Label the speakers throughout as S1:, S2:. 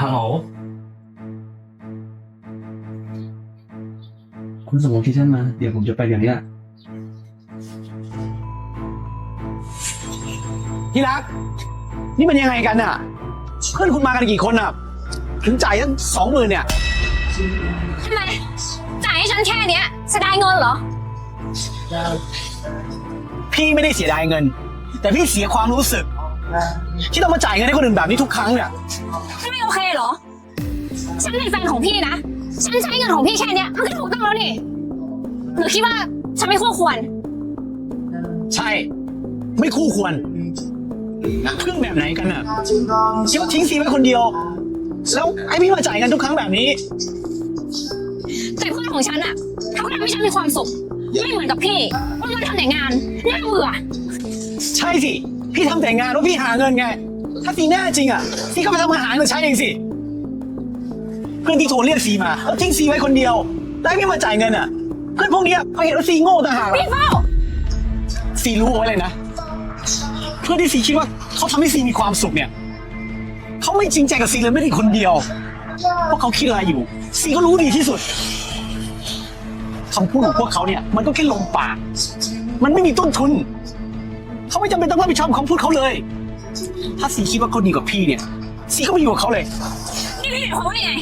S1: ฮัลโหล คุณส่งโลเคชั่นมา เดี๋ยวผมจะไปเดี๋ยวนี้แหละ
S2: ที่รัก นี่มันยังไงกันน่ะเพื่อนคุณมากันกี่คนอะถึงจ่ายตั้งสองหมื่นเนี่ย
S3: ทำไม จ่ายให้ฉันแค่เนี้ยเสียดายเงินเหรอ
S2: พี่ไม่ได้เสียดายเงิน แต่พี่เสียความรู้สึก ที่ต้องมาจ่ายเงินให้คนอื่นแบบนี้ทุกครั้งเนี่ย
S3: ไม่โอเคเหรอ ฉันเป็นแฟนของพี่นะ ฉันใช้เงินของพี่แค่เนี้ยมันก็ถูกต้องแล้วนี่หรือคิดว่าฉันไม่คู่ควร
S2: ใช่ ไม่คู่ควรนักพึ่งแบบไหนกันน่ะคิดว่าทิ้งซีไว้คนเดียว แล้วให้พี่มาจ่ายเงินทุกครั้งแบบนี้
S3: แต่เพื่อนของฉันอะเขาก็ทำให้ฉันมีความสุข ไม่เหมือนกับพี่วันวันๆทำแต่งานน่าเบื่อ
S2: ใช่สิ พี่ทำแต่งานว่าพี่หาเงินไง ถ้าซีแน่จริงอะซีก็ไปทำงานหาเงินใช้เองสิ เพื่อนที่โทรเรียกซีมาแล้วทิ้งซีไว้คนเดียว แล้วให้พี่มาจ่ายเงินอะ เพื่อนพวกเนี้ยเขาเห็นว่าซีโง่ต่างหาก
S3: พี่เฝ้า
S2: ซีรู้เอาไว้เลยนะ เพื่อนที่ซีคิดว่าเขาทำให้ซีมีความสุขเนี่ย เขาไม่จริงใจกับซีเลยไม่ได้คนเดียวเพราะเขาคิดอะไรอยู่ ซีก็รู้ดีที่สุดคำพูดของพวกเขาเนี่ย มันก็แค่ลมปาก มันไม่มีต้นทุน เขาไม่จำเป็นต้องรับผิดชอบคำพูดเขาเลย ถ้าซีคิดว่าเขาดีกว่าพี่เนี่ยซีก็ไปอยู่กับเขาเลย
S3: นี่พี่หมายความว่ายังไง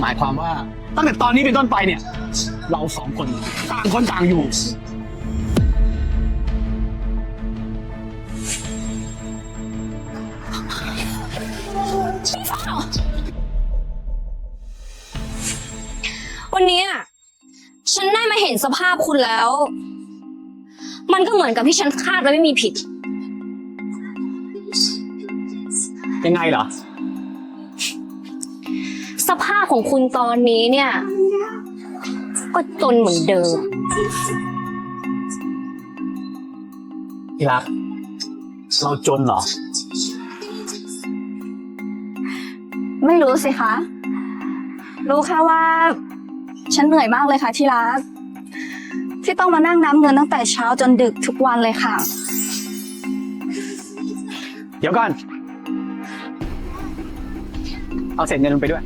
S2: หมายความว่าตั้งแต่ตอนนี้เป็นต้นไปเนี่ย เราสองคนต่างคนต่างอยู่
S3: พี่เฝ้าวันนี้อะฉันได้มาเห็นสภาพคุณแล้ว มันก็เหมือนกับที่ฉันคาดไว้ไม่มีผิด
S2: ยังไงเหรอ
S3: สภาพของคุณตอนนี้เนี่ย ก็จนเหมือนเดิม
S2: ที่รัก เราจนเหรอ
S4: ไม่รู้สิคะ รู้แค่ว่า ฉันเหนื่อยมากเลยค่ะที่รัก ที่ต้องมานั่งน้ำเงินตั้งแต่เช้าจนดึกทุกวันเลยค่ะ
S2: เดี๋ยวก่อน เอาเศษเงินลงไปด้วย